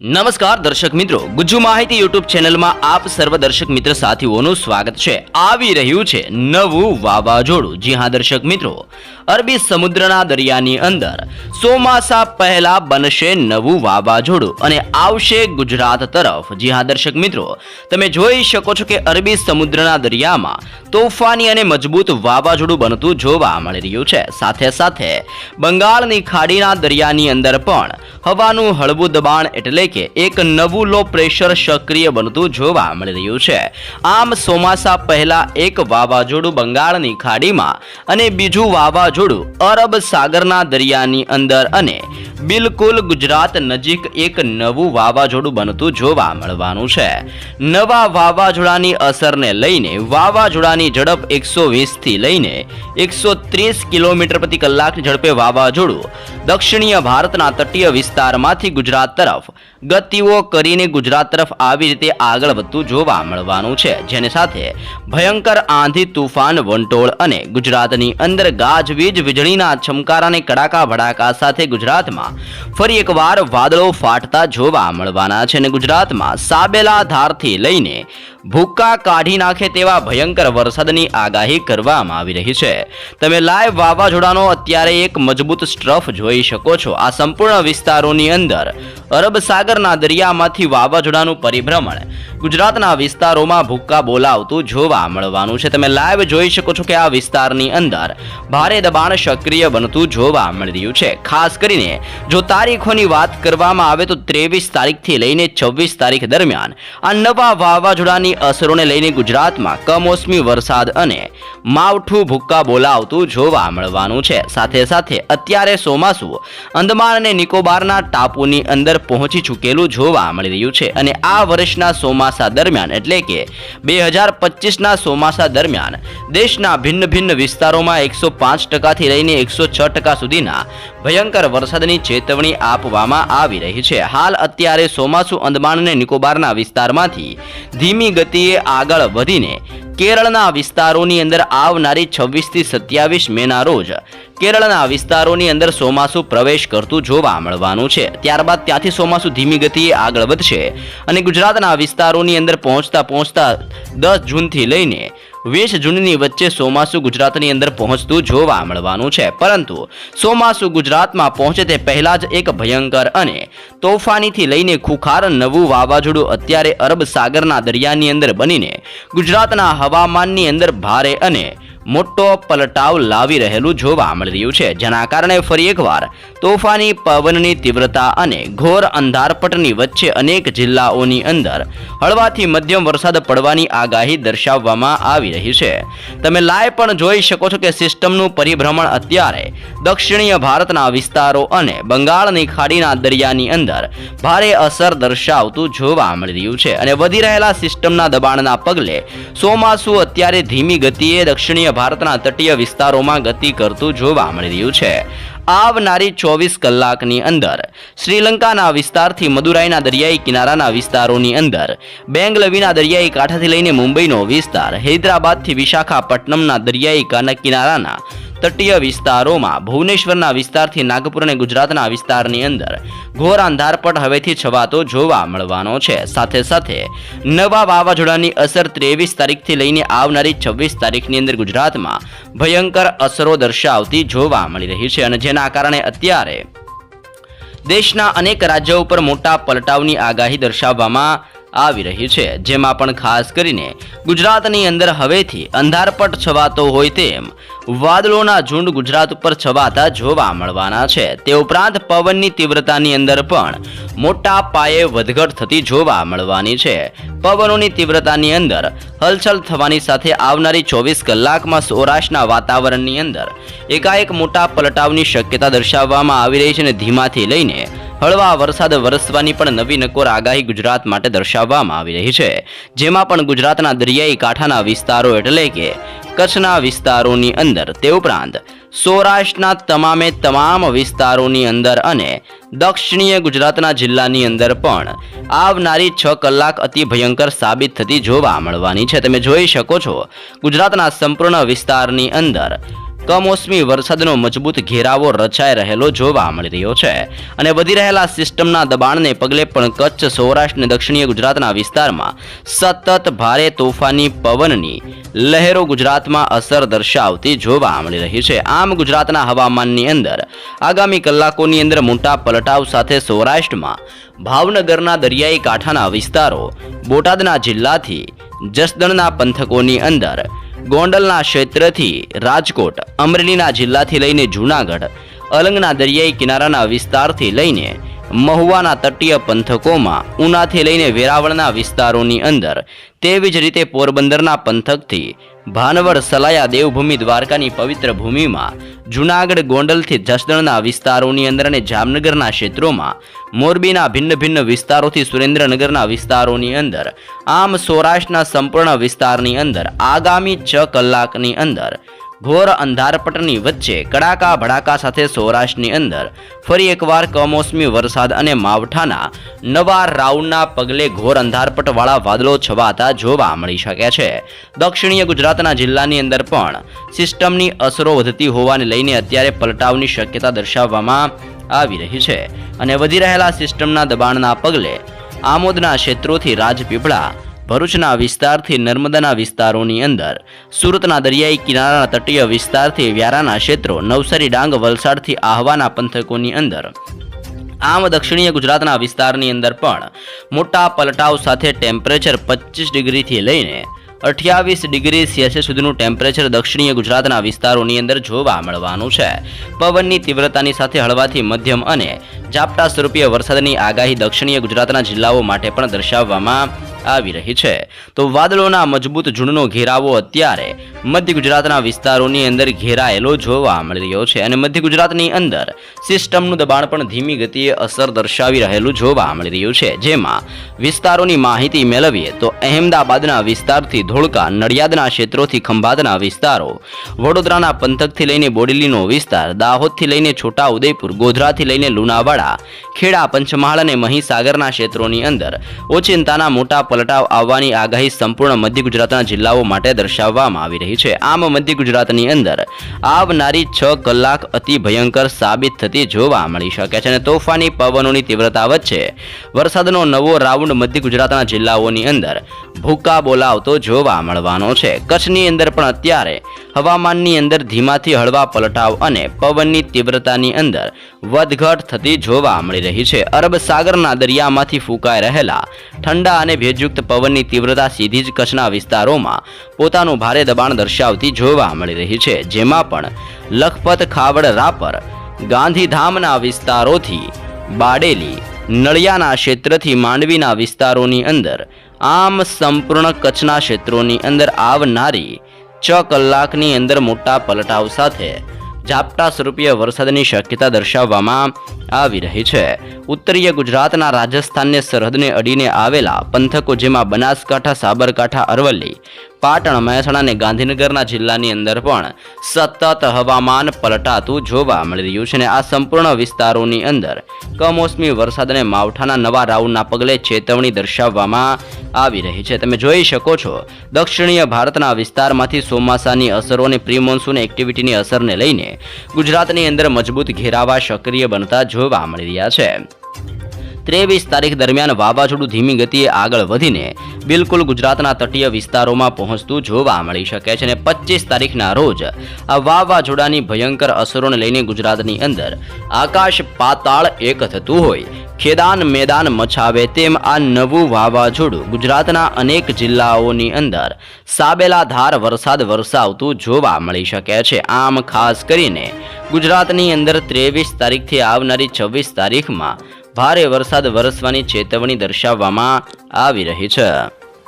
નમસ્કાર દર્શક મિત્રો, ગુજ્જુ માહિતી યુટ્યુબ ચેનલમાં આપ સર્વ દર્શક મિત્ર સાથીઓનું સ્વાગત છે. આવી રહ્યું છે નવું વાવાઝોડું. જી હા દર્શક મિત્રો, અરબી સમુદ્રના દરિયાની અંદર ચોમાસા પહેલા બનશે નવું વાવાઝોડું અને આવશે ગુજરાત તરફ. જી હા દર્શક મિત્રો, તમે જોઈ શકો છો કે અરબી સમુદ્રના દરિયામાં તોફાની અને મજબૂત વાવાઝોડું બનતું જોવા મળી રહ્યું છે. સાથે સાથે બંગાળની ખાડીના દરિયાની અંદર પણ હવાનું હળવું દબાણ એટલે કે એક નવું લો પ્રેશર સક્રિય બનતું જોવા મળી રહ્યું છે. આમ ચોમાસા પહેલા એક વાવાઝોડું બંગાળની ખાડીમાં અને બીજું વાવાઝોડું અરબ સાગરના દરિયાની અંદર અને બિલકુલ ગુજરાત નજીક એક નવું વાવાઝોડું બનતું જોવા મળવાનું છે. નવા વાવાઝોડાની અસરને લઈને વાવાઝોડાની ઝડપ એકસો વીસથી લઈને એકસો ત્રીસ કિલોમીટર પ્રતિ કલાકની ઝડપે વાવાઝોડું દક્ષિણીય ભારતના તટીય વિસ્તારમાંથી ગુજરાત તરફ ગતિઓ કરીને ગુજરાત તરફ આવી રીતે આગળ વધતું જોવા મળવાનું છે. જેની સાથે ભયંકર આંધી, તુફાન, વંટોળ અને ગુજરાતની અંદર ગાજવીજ વીજળીના છમકારાને કડાકા ભડાકા સાથે ગુજરાતમાં ફરી એકવાર વાદળો ફાટતા જોવા મળવાના છે અને ગુજરાતમાં સાબેલા ધારથી લઈને ભૂક્કા કાઢી નાખે તેવા ભયંકર વરસાદની આગાહી કરવામાં આવી રહી છે. તમે લાઈવ વાવાઝોડાનો અત્યારે એક મજબૂત સ્ટ્રફ જોઈ શકો છો. આ સંપૂર્ણ વિસ્તારોની અંદર અરબ સાગરના દરિયામાંથી વાવાઝોડાનું પરિભ્રમણ ગુજરાતના વિસ્તારોમાં ભૂક્કા બોલાવતું જોવા મળવાનું છે. તમે લાઈવ જોઈ શકો છો કે આ વિસ્તારની અંદર ભારે દબાણ સક્રિય બનતું જોવા મળી રહ્યું છે. ખાસ કરીને જો તારીખોની વાત કરવામાં આવે તો ત્રેવીસ તારીખથી લઈને છવ્વીસ તારીખ દરમિયાન આ નવા વાવાઝોડાની અસરોને લઈને ગુજરાતમાં કમોસમી વરસાદ અને માવઠું ભૂક્કા બોલાવતું જોવા મળવાનું છે. સાથે સાથે અત્યારે ચોમાસું અંદમાન અને નિકોબારના ટાપુની અંદર પહોંચી ચૂકેલું જોવા મળી રહ્યું છે અને આ વર્ષના ચોમાસા દરમિયાન, એટલે કે બે હજાર પચીસના ચોમાસા દરમિયાન, દેશના ભિન્ન ભિન્ન વિસ્તારોમાં એકસો પાંચ ટકાથી લઈને એકસો છ ટકા સુધીના ભયંકર વરસાદની ચેતવણી આપવામાં આવી રહી છે. હાલ અત્યારે ચોમાસું અંદમાન અને નિકોબારના વિસ્તારમાંથી ધીમી ગતિએ આગળ વધીને કેરળના વિસ્તારોની અંદર આવનારી છવ્વીસથી સત્યાવીસ મેના રોજ કેરળના વિસ્તારોની અંદર ચોમાસુ પ્રવેશ કરતું જોવા મળવાનું છે. ત્યારબાદ ત્યાંથી ચોમાસું ધીમી ગતિએ આગળ વધશે અને ગુજરાતના વિસ્તારોની અંદર પહોંચતા પહોંચતા દસ જૂનથી લઈને વીસ જૂનની વચ્ચે ચોમાસું ગુજરાતની અંદર પહોંચતું જોવા મળવાનું છે. પરંતુ ચોમાસું ગુજરાતમાં પહોંચે તે પહેલાં જ એક ભયંકર અને તોફાનીથી લઈને ખુખાર નવું વાવાઝોડું અત્યારે અરબ સાગરના દરિયાની અંદર બનીને ગુજરાતના હવામાનની અંદર ભારે અને મોટો પલટાવ લાવી રહેલું જોવા મળી રહ્યું છે. જેના કારણે ફરી એકવાર તોફાની પવનની તીવ્રતા અને ઘોર અંધારપટની વચ્ચે અનેક જિલ્લાઓની અંદર હળવાથી મધ્યમ વરસાદ પડવાની આગાહી દર્શાવવામાં આવી રહી છે. તમે લાઈવ પણ જોઈ શકો છો કે સિસ્ટમનું પરિભ્રમણ અત્યારે દક્ષિણીય ભારતના વિસ્તારો અને બંગાળની ખાડીના દરિયાની અંદર ભારે અસર દર્શાવતું જોવા મળી રહ્યું છે. અને વધી રહેલા સિસ્ટમના દબાણના પગલે સોમાસુ અત્યારે ધીમી ગતિએ દક્ષિણીય ભારતના તટીય વિસ્તારોમાં ગતિ કરતું જોવા મળી રહ્યું છે. આવનારી ચોવીસ કલાકની અંદર શ્રીલંકાના વિસ્તારથી મદુરાઈના દરિયાઈ કિનારાના વિસ્તારોની અંદર, બેંગલવીના દરિયાઈ કાંઠાથી લઈને મુંબઈનો વિસ્તાર, હૈદરાબાદથી વિશાખાપટ્ટનમના દરિયાઈ કાના કિનારાના તટીય વિસ્તારોમાં ભુવનેશ્વરના વિસ્તારથી નાગપુર અને ગુજરાતના વિસ્તારની અંદર ઘોર અંધારપટ હવેથી છવાતો જોવા મળવાનો છે. સાથે સાથે નવા વાવાઝોડાની અસર ત્રેવીસ તારીખથી લઈને આવનારી છવ્વીસ તારીખની અંદર ગુજરાતમાં ભયંકર અસરો દર્શાવતી જોવા મળી રહી છે અને જેના કારણે અત્યારે દેશના અનેક રાજ્યો ઉપર મોટા પલટાવની આગાહી દર્શાવવામાં આવી રહી છે. જેમાં પણ ખાસ કરીને ગુજરાતની અંદર હવેથી અંધારપટ છવાતો હોય તેમ વાદળોના ઝુંડ ગુજરાત ઉપર છવાતા જોવા મળવાના છે. તે ઉપરાંત પવનની તીવ્રતાની અંદર પણ મોટા પાયે વધઘટ થતી જોવા મળવાની છે. પવનોની તીવ્રતાની અંદર હલચલ થવાની સાથે આવનારી ચોવીસ કલાકમાં સૌરાષ્ટ્રના વાતાવરણની અંદર એકાએક મોટા પલટાવની શક્યતા દર્શાવવામાં આવી રહી છે અને ધીમાથી લઈને હળવા વરસાદ વરસવાની પણ નવી નકોર આગાહી ગુજરાત માટે દર્શાવવામાં આવી રહી છે. જેમાં પણ ગુજરાતના દરિયાઈ કાંઠાના વિસ્તારો એટલે કે કચ્છના વિસ્તારોની અંદર તે ઉપરાંત સૌરાષ્ટ્રના તમામે તમામ વિસ્તારોની અંદર અને દક્ષિણીય ગુજરાતના જિલ્લાની અંદર પણ આવનારી છ કલાક અતિ ભયંકર સાબિત થતી જોવા મળવાની છે. તમે જોઈ શકો છો, ગુજરાતના સંપૂર્ણ વિસ્તારની અંદર કમોસમી વરસાદનો મજબૂત ઘેરાવો રચાઈ રહેલો જોવા મળી રહ્યો છે અને વધી રહેલા સિસ્ટમના દબાણને પગલે પણ કચ્છ, સૌરાષ્ટ્ર અને દક્ષિણીય ગુજરાતના વિસ્તારમાં સતત ભારે તોફાની પવનની લહેરો ગુજરાતમાં અસર દર્શાવતી જોવા મળી રહી છે. આમ ગુજરાતના હવામાનની અંદર આગામી કલાકોની અંદર મોટા પલટાવ સાથે સૌરાષ્ટ્રમાં ભાવનગરના દરિયાઈ કાંઠાના વિસ્તારો બોટાદના જિલ્લાથી જસદણના પંથકોની અંદર ગોંડલના ક્ષેત્રથી રાજકોટ અમરેલીના જિલ્લાથી લઈને જૂનાગઢ અલંગના દરિયાઈ કિનારાના વિસ્તારથી લઈને મહુવાના તટીય પંથકોમાં ઉનાથી લઈને વેરાવળના વિસ્તારોની અંદર તેવી જ રીતે પોરબંદરના પંથકથી ભાનવડ, સલાયા દેવભૂમિ દ્વારકાની પવિત્ર ભૂમિમાં જૂનાગઢ, ગોંડલથી જસદણના વિસ્તારોની અંદર અને જામનગરના ક્ષેત્રોમાં મોરબીના ભિન્ન ભિન્ન વિસ્તારોથી સુરેન્દ્રનગરના વિસ્તારોની અંદર, આમ સૌરાષ્ટ્રના સંપૂર્ણ વિસ્તારની અંદર, આગામી છ કલાકની અંદર ઘોર અંધારપટની વચ્ચે કડાકા ભડાકા સાથે સૌરાષ્ટ્રની અંદર ફરી એકવાર કમોસમી વરસાદ અને માવઠાના નવા રાઉન્ડના પગલે ઘોર અંધારપટવાળા વાદળો છવાતા જોવા મળી શકે છે. દક્ષિણીય ગુજરાતના જિલ્લાની અંદર પણ સિસ્ટમની અસરો વધતી હોવાને લઈને અત્યારે પલટાવની શક્યતા દર્શાવવામાં આવી રહી છે અને વધી રહેલા સિસ્ટમના દબાણના પગલે આમોદના ક્ષેત્રોથી રાજપીપળા ભરૂચના વિસ્તારથી નર્મદાના વિસ્તારોની અંદર. સુરતના દરિયાઈ કિનારાના તટીય વિસ્તારથી વ્યારાના ક્ષેત્રો, નવસારી ડાંગ વલસાડથી આહવાના પંથકોની અંદર. આમ દક્ષિણીય ગુજરાતના વિસ્તારની અંદર પણ મોટા પલટાવ સાથે ટેમ્પરેચર પચીસ ડિગ્રીથી લઈને અઠ્યાવીસ ડિગ્રી સેલ્સિયસ સુધીનું ટેમ્પરેચર દક્ષિણીય ગુજરાતના વિસ્તારોની અંદર જોવા મળવાનું છે. પવનની તીવ્રતાની સાથે હળવાથી મધ્યમ અને ઝાપટા સ્વરૂપીય વરસાદની આગાહી દક્ષિણીય ગુજરાતના જિલ્લાઓ માટે પણ દર્શાવવામાં આવી રહી છે. તો વાદળોના મજબૂત ઝુંડનો ઘેરાવો અત્યારે મધ્ય ગુજરાતના વિસ્તારોની અંદર ઘેરાયેલો જોવા મળી રહ્યો છે અને મધ્ય ગુજરાતની અંદર સિસ્ટમનું દબાણ પણ ધીમી ગતિએ અસર દર્શાવી રહેલું જોવા મળી રહ્યું છે. જેમાં વિસ્તારોની માહિતી મેળવીએ તો અહેમદાબાદના વિસ્તારથી ધોળકા, નડિયાદના ક્ષેત્રોથી ખંભાતના વિસ્તારો, વડોદરાના પંથકથી લઈને બોડેલીનો વિસ્તાર, દાહોદથી લઈને છોટા ઉદયપુર ગોધરાથી લઈને લુણાવાડા, ખેડા, પંચમહાલ અને મહીસાગરના ક્ષેત્રોની અંદર ઓચિંતાના મોટા પલટાવ આવવાની આગાહી સંપૂર્ણ મધ્ય ગુજરાતના જિલ્લાઓ માટે દર્શાવવામાં આવી રહી છે. આમ મધ્ય ગુજરાતની અંદર આવનારી છ કલાક અતિ ભયંકર સાબિત થતી જોવા મળી શકે છે અને તોફાની પવનોની તીવ્રતા વચ્ચે વરસાદનો નવો રાઉન્ડ મધ્ય ગુજરાતના જિલ્લાઓની અંદર ભૂકા બોલાવતો જોવા મળવાનો છે. કચ્છની અંદર પણ અત્યારે હવામાનની અંદર ધીમાથી હળવા પલટાવ અને પવનની તીવ્રતાની અંદર વધઘટ થતી જોવા મળી રહી છે. અરબ સાગરના દરિયામાંથી ફૂંકાઈ રહેલા ઠંડા અને ભેજયુક્ત પવનની તીવ્રતા સીધી જ કચ્છના વિસ્તારોમાં પોતાનું ભારે દબાણ દર્શાવતી જોવા મળી રહી છે, જેમાં પણ લખપત ખાવડ રાપર, ગાંધીધામના વિસ્તારોથી બાડેલી, નળિયાના ક્ષેત્રથી માંડવીના વિસ્તારોની અંદર, આમ સંપૂર્ણ કચ્છના ક્ષેત્રોની અંદર આવનારી છ કલાકની અંદર મોટા પલટાવ સાથે ઝાપટા સ્વરૂપીય વરસાદની શક્યતા દર્શાવવામાં આવી રહી છે. ઉત્તરીય ગુજરાતના રાજસ્થાનને સરહદને અડીને આવેલા પંથકો જેમાં બનાસકાંઠા, સાબરકાંઠા, અરવલ્લી પાટણ મહેસાણા અને ગાંધીનગરના જિલ્લાની અંદર પણ સતત હવામાન પલટાતું જોવા મળી રહ્યું છે અને આ સંપૂર્ણ વિસ્તારોની અંદર કમોસમી વરસાદ અને માવઠાના નવા રાઉન્ડના પગલે ચેતવણી દર્શાવવામાં આવી રહી છે. તમે જોઈ શકો છો, દક્ષિણીય ભારતના વિસ્તારમાંથી ચોમાસાની અસરો અને પ્રી એક્ટિવિટીની અસરને લઈને ગુજરાતની અંદર મજબૂત ઘેરાવા સક્રિય બનતા જોવા મળી રહ્યા છે. ત્રેવીસ તારીખ દરમિયાન વાવાઝોડું ધીમી ગતિએ આગળ વધીને બિલકુલ ગુજરાતના તટીય વિસ્તારોમાં પહોંચતું જોવા મળી શકે છે અને પચીસ તારીખના રોજ આ વાવાઝોડાની ભયંકર અસરોને લઈને ગુજરાતની અંદર આકાશ પાતાળ એક થતું હોય, ખેદાન મેદાન મચાવે તેમ આ નવું વાવાઝોડું ગુજરાતના અનેક જિલ્લાઓની અંદર સાબેલા ધાર વરસાદ વરસાવતું જોવા મળી શકે છે. આમ ખાસ કરીને ગુજરાતની અંદર ત્રેવીસ તારીખથી આવનારી છવ્વીસ તારીખમાં ભારે વરસાદ વરસવાની ચેતવણી દર્શાવવામાં આવી રહી છે.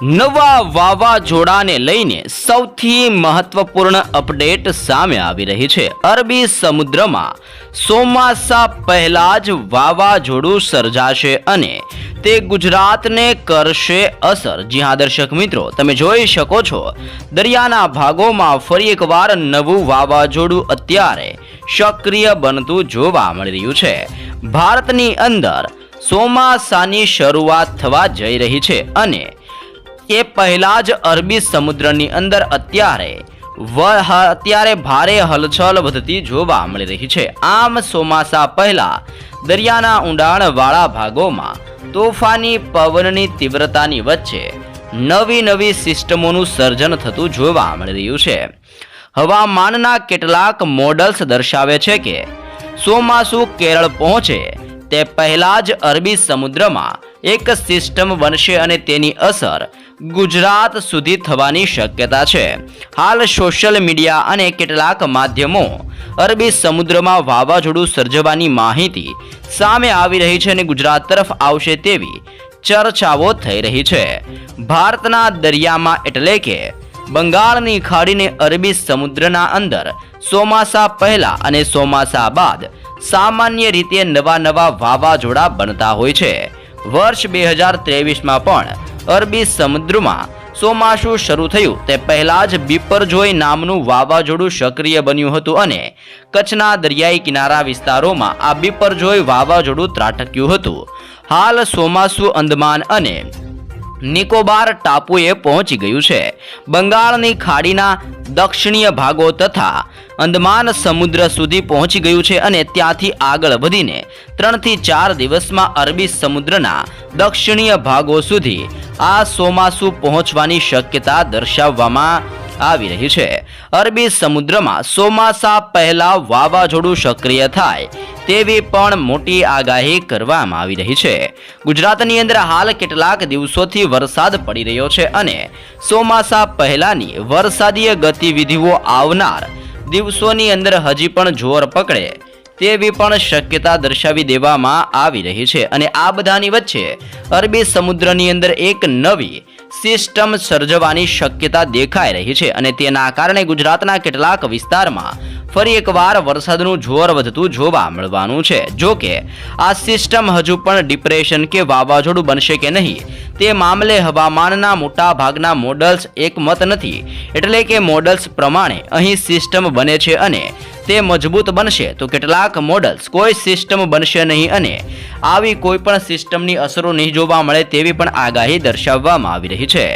નવા વાવાઝોડાને લઈને સૌથી મહત્વપૂર્ણ અપડેટ સામે આવી રહી છે. અરબી સમુદ્રમાં ચોમાસા પહેલા જ વાવાઝોડું સર્જાશે અને તે ગુજરાતને કરશે અસર. જી દર્શક મિત્રો, તમે જોઈ શકો છો. દરિયાના ભાગોમાં ફરી એકવાર નવું વાવાઝોડું અત્યારે સક્રિય બનતું જોવા મળી રહ્યું છે. ભારતની અંદર ચોમાસાની શરૂઆત થવા જઈ રહી છે અને એ પહેલા જ અરબી સમુદ્રની અંદર અત્યારે અત્યારે ભારે હલચલ વધતી જોવા મળી રહી છે. આમ ચોમાસા પહેલા દરિયાના ઊંડાણવાળા ભાગોમાં તોફાની પવનની તીવ્રતાની વચ્ચે નવી નવી સિસ્ટમોનું સર્જન થતું જોવા મળી રહ્યું છે. હવામાનના કેટલાક મોડલ્સ દર્શાવે છે કે ચોમાસું કેરળ પહોંચે તે પહેલા જ અરબી સમુદ્રમાં એક સિસ્ટમ બનશે અને તેની અસર ગુજરાત સુધી થવાની શક્યતા છે. હાલ સોશિયલ મીડિયા અને કેટલાક માધ્યમો અરબી સમુદ્રમાં વાવાઝોડું સર્જવાની માહિતી સામે આવી રહી છે અને ગુજરાત તરફ આવશે તેવી ચર્ચાઓ થઈ રહી છે. ભારતના દરિયામાં એટલે કે બંગાળની ખાડીને અરબી સમુદ્રના અંદર ચોમાસા પહેલા અને ચોમાસા બાદ સામાન્ય રીતે નવા નવા વાવાઝોડા બનતા હોય છે. વર્ષ બે હજાર ત્રેવીસમાં પણ અરબી સમુદ્રમાં ચોમાસું શરૂ થયું. તે પહેલા જ બિપરજોય નામનું વાવાઝોડું સક્રિય બન્યું હતું અને કચ્છના દરિયાઈ કિનારા વિસ્તારોમાં આ બિપરજોય વાવાઝોડું ત્રાટક્યું હતું. હાલ ચોમાસું અંદમાન અને નિકોબાર ટાપુએ પહોંચી ગયું છે. બંગાળની ખાડીના દક્ષિણીય ભાગો તથા અંદમાન સમુદ્ર સુધી પહોંચી ગયું છે અને ત્યાંથી આગળ વધીને ત્રણથી ચાર દિવસમાં અરબી સમુદ્રના દક્ષિણીય ભાગો સુધી આ સોમાસુ પહોંચવાની શક્યતા દર્શાવવામાં આવી રહી છે. અરબી સમુદ્રમાં સોમાસા પહેલા વાવાઝોડું સક્રિય થાય તેવી પણ મોટી આગાહી કરવામાં આવી રહી છે. ગુજરાતની અંદર હાલ કેટલાક દિવસોથી વરસાદ પડી રહ્યો છે અને ચોમાસા પહેલાની વરસાદીય ગતિવિધિઓ આવનાર દિવસોની અંદર હજી પણ જોર પકડે. તેવી પણ શક્યતા દર્શાવી દેવામાં આવી રહી છે અને આ બધાની વચ્ચે અરબી સમુદ્રની અંદર એક નવી સિસ્ટમ સર્જવાની શક્યતા દેખાઈ રહી છે અને તેના કારણે ગુજરાતના કેટલાક વિસ્તારમાં ફરી એકવાર વરસાદનું જોર વધતું જોવા મળવાનું છે. જો કે, આ સિસ્ટમ હજુ પણ ડિપ્રેશન કે વાવાઝોડું બનશે કે નહીં, તે મામલે હવામાનના મોટા ભાગના મોડલ્સ એકમત નથી. એટલે કે મોડલ્સ પ્રમાણે અહીં સિસ્ટમ બને છે અને તે મજબૂત બનશે. તો કેટલાક મોડલ્સ કોઈ સિસ્ટમ બનશે નહીં અને આવી કોઈ પણ સિસ્ટમની અસરો નહીં જોવા મળે તેવી પણ આગાહી દર્શાવવામાં આવી રહી છે.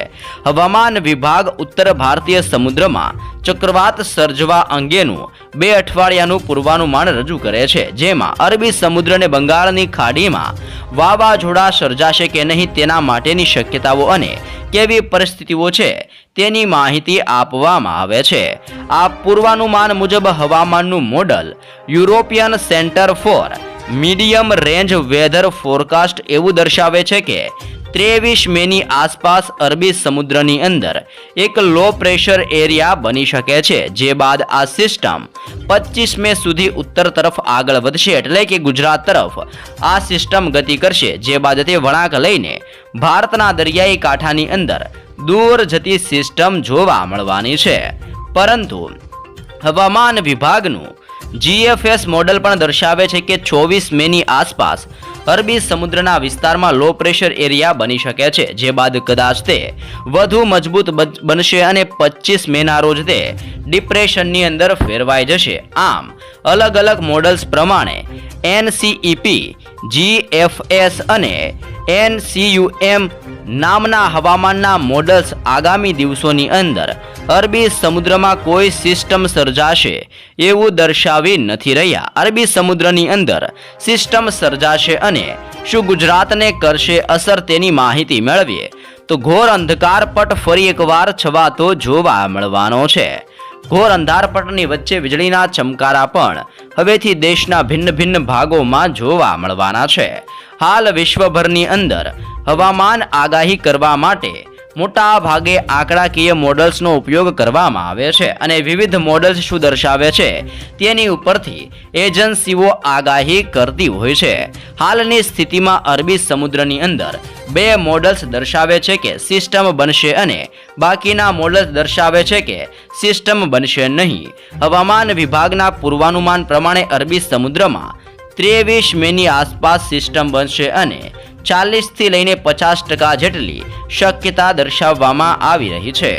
હવામાન વિભાગ ઉત્તર ભારતીય સમુદ્રમાં ચક્રવાત સર્જવા અંગેનું બે અઠવાડિયાનું પૂર્વાનુમાન રજૂ કરે છે, જેમાં અરબી સમુદ્ર અને બંગાળની ખાડીમાં વાવાઝોડા સર્જાશે કે નહીં તેના માટેની શક્યતાઓ અને કેવી પરિસ્થિતિઓ છે તેની માહિતી આપવામાં આવે છે. આ પૂર્વાનુમાન મુજબ હવામાનનું model European centre for medium range weather forecast એવું દર્શાવે છે કે ત્રેવીસ મેની આસપાસ અરબી સમુદ્રની અંદર એક લો પ્રેશર એરિયા બની શકે છે, જે બાદ આ સિસ્ટમ પચીસ મે સુધી ઉત્તર તરફ આગળ વધશે એટલે કે ગુજરાત તરફ. આ સિસ્ટમ ગતિ કરશે, જે બાદ તે વળાંક લઈને ભારતના દરિયાઈ કાંઠાની અંદર દૂર જતી સિસ્ટમ જોવા મળવાની છે. પરંતુ હવામાન વિભાગનું જીએફએસ મોડેલ પણ દર્શાવે છે કે ચોવીસ મેની આસપાસ અરબી સમુદ્રના વિસ્તારમાં લો પ્રેશર એરિયા બની શકે છે, જે બાદ કદાચ તે વધુ મજબૂત બનશે અને પચીસ મેના રોજ તે ડિપ્રેશનની અંદર ફેરવાઈ જશે. આમ, અલગ અલગ મોડલ્સ પ્રમાણે એનસીઈપી જીએફએસ અને એનસીયુએમ નામના હવામાનના મોડલ્સ આગામી દિવસોની અંદર. અરબી સમુદ્રમાં કોઈ સિસ્ટમ સર્જાશે એવું દર્શાવી નથી રહ્યા. અરબી સમુદ્રની અંદર સિસ્ટમ સર્જાશે અને શું ગુજરાતને કરશે અસર તેની માહિતી મેળવીએ. તો ઘોર અંધકારપટ ફરી એકવાર છવાતો જોવા મળવાનો છે. ઘોર અંધારપટની વચ્ચે વીજળીના ચમકારા પણ હવેથી દેશના ભિન્ન ભિન્ન ભાગોમાં જોવા મળવાના છે. હાલ વિશ્વભરની અંદર હવામાન આગાહી કરવા માટે મોટા ભાગે આંકડાકીય મોડલ્સનો ઉપયોગ કરવામાં આવે છે અને વિવિધ મોડલ્સ શું દર્શાવે છે તેની ઉપરથી એજન્સીઓ આગાહી કરતી હોય છે. હાલની સ્થિતિમાં અરબી સમુદ્રની અંદર બે મોડલ્સ દર્શાવે છે કે સિસ્ટમ બનશે અને બાકીના મોડલ્સ દર્શાવે છે કે સિસ્ટમ બનશે નહીં. હવામાન વિભાગના પૂર્વાનુમાન પ્રમાણે અરબી સમુદ્રમાં ત્રેવીસ મેની આસપાસ સિસ્ટમ બનશે અને ચાલીસથી લઈને પચાસ ટકા જેટલી શક્યતા દર્શાવવામાં આવી રહી છે.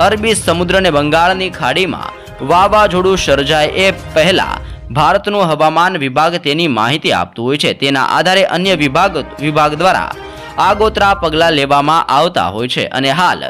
અરબી સમુદ્ર અને બંગાળની ખાડીમાં વાવાઝોડું સર્જાય એ પહેલા ભારતનું હવામાન વિભાગ તેની માહિતી આપતું હોય છે. તેના આધારે અન્ય વિભાગ વિભાગ દ્વારા આગોતરા પગલાં લેવામાં આવતા હોય છે અને હાલ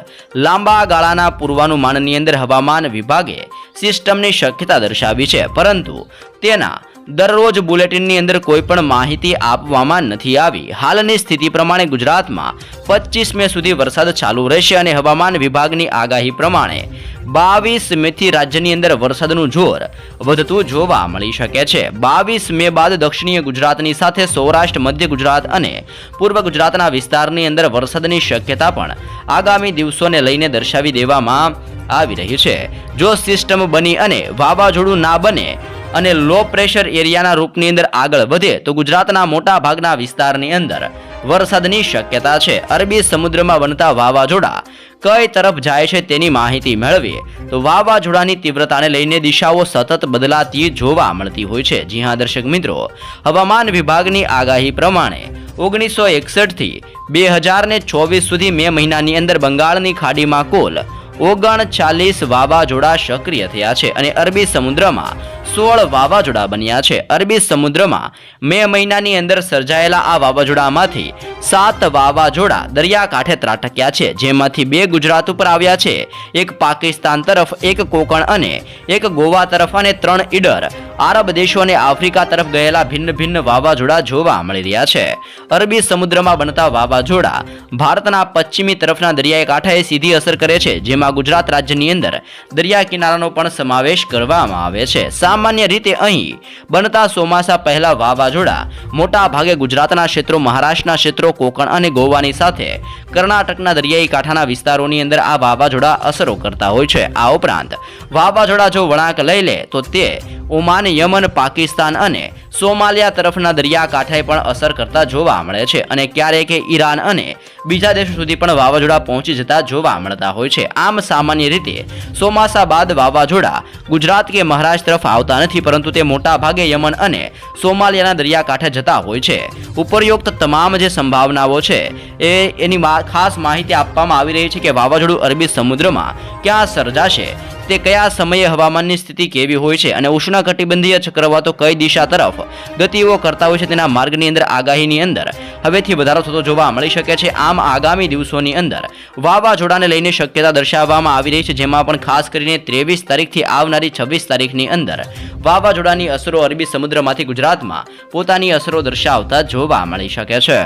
લાંબા ગાળાના પૂર્વાનુમાનની અંદર હવામાન વિભાગે સિસ્ટમની શક્યતા દર્શાવી છે. પરંતુ તેના દરરોજ બુલેટિનની અંદર કોઈ પણ માહિતી આપવામાં નથી આવી. હાલની સ્થિતિ પ્રમાણે ગુજરાતમાં પચીસ મે સુધી વરસાદ ચાલુ રહેશે અને હવામાન વિભાગની આગાહી પ્રમાણે બાવીસ મેથી રાજ્યની અંદર વરસાદનું જોર વધતું જોવા મળી શકે છે. બાવીસ મે બાદ દક્ષિણીય ગુજરાતની સાથે સૌરાષ્ટ્ર, મધ્ય ગુજરાત અને પૂર્વ ગુજરાતના વિસ્તારની અંદર વરસાદની શક્યતા પણ આગામી દિવસોને લઈને દર્શાવી દેવામાં આવી રહી છે. જો સિસ્ટમ બની અને વાવાઝોડું ના બને અને લો પ્રેશર એરિયાના રૂપની અંદર આગળ વધે તો ગુજરાતના મોટા ભાગના વિસ્તારની અંદર વરસાદની શક્યતા છે. અરબી સમુદ્રમાં બનતા વાવાઝોડા કઈ તરફ જાય છે તેની માહિતી મેળવીએ તો વાવાઝોડાની તીવ્રતાને લઈને દિશાઓ સતત બદલાતી જોવા મળતી હોય છે. જી હા, દર્શક મિત્રો, હવામાન વિભાગની આગાહી પ્રમાણે ઓગણીસો એકસઠથી બે હજાર ને ચોવીસ સુધી મે મહિનાની અંદર બંગાળની ખાડીમાં કુલ ઓગણચાલીસ વાવાઝોડા સક્રિય થયા છે અને અરબી સમુદ્રમાં સોળ વાવાઝોડા બન્યા છે. અરબી સમુદ્રમાં મે મહિનાની અંદર સર્જાયેલા આ વાવાઝોડામાંથી સાત વાવાઝોડા દરિયાકાંઠે ત્રાટક્યા છે. જેમાંથી બે ગુજરાત ઉપર આવ્યા છે. એક પાકિસ્તાન તરફ એક કોકણ અને એક ગોવા તરફ અને ત્રણ ઈડર. આરબ દેશો અને આફ્રિકા તરફ ગયેલા ભિન્ન ભિન્ન વાવાઝોડા જોવા મળી રહ્યા છે. અરબી સમુદ્રમાં બનતા વાવાઝોડા ભારતના પશ્ચિમી તરફના દરિયાઈ કાંઠાએ સીધી અસર કરે છે. જેમાં ગુજરાત રાજ્યની અંદર દરિયા કિનારાનો પણ સમાવેશ કરવામાં આવે છે. સામાન્ય રીતે અહીં બનતા ચોમાસા પહેલા વાવાઝોડા, મોટા ભાગે ગુજરાતના ક્ષેત્રો, મહારાષ્ટ્રના ક્ષેત્રો, કોકણ અને ગોવાની સાથે કર્ણાટકના દરિયાઈ કાંઠાના વિસ્તારોની અંદર આ વાવાઝોડા અસરો કરતા હોય છે. આ ઉપરાંત વાવાઝોડા જો વળાંક લઈ લે, તો તે ઓમાન, યમન, પાકિસ્તાન અને સોમાલિયા તરફના દરિયાકાંઠાએ પણ અસર કરતા જોવા મળે છે અને ક્યારેક ઈરાન અને બીજા દેશો સુધી પણ વાવાઝોડા પહોંચી જતા જોવા મળતા હોય છે. આમ સામાન્ય રીતે ચોમાસા બાદ વાવાઝોડા ગુજરાત કે મહારાષ્ટ્ર તરફ આવતા નથી, પરંતુ તે મોટા ભાગે યમન અને સોમાલિયાના દરિયાકાંઠે જતા હોય છે. ઉપરયુક્ત તમામ જે સંભાવનાઓ છે, એ એની ખાસ માહિતી આપવામાં આવી રહી છે કે વાવાઝોડું અરબી સમુદ્રમાં ક્યાં સર્જાશે તે કયા સમયે હવામાનની સ્થિતિ કેવી હોય છે અને ઉષ્ણકટિબંધીય ચક્રવાતો કઈ દિશા તરફ ગતિઓ કરતા હોય છે તેના માર્ગની અંદર આગાહીની અંદર. હવેથી વધારો થતો જોવા મળી શકે છે. આમ આગામી દિવસોની અંદર વાવાઝોડાને લઈને શક્યતા દર્શાવવામાં આવી રહી છે, જેમાં પણ ખાસ કરીને ત્રેવીસ તારીખથી આવનારી છવ્વીસ તારીખની અંદર વાવાઝોડાની અસરો અરબી સમુદ્રમાંથી ગુજરાતમાં પોતાની અસરો દર્શાવતા જોવા મળી શકે છે.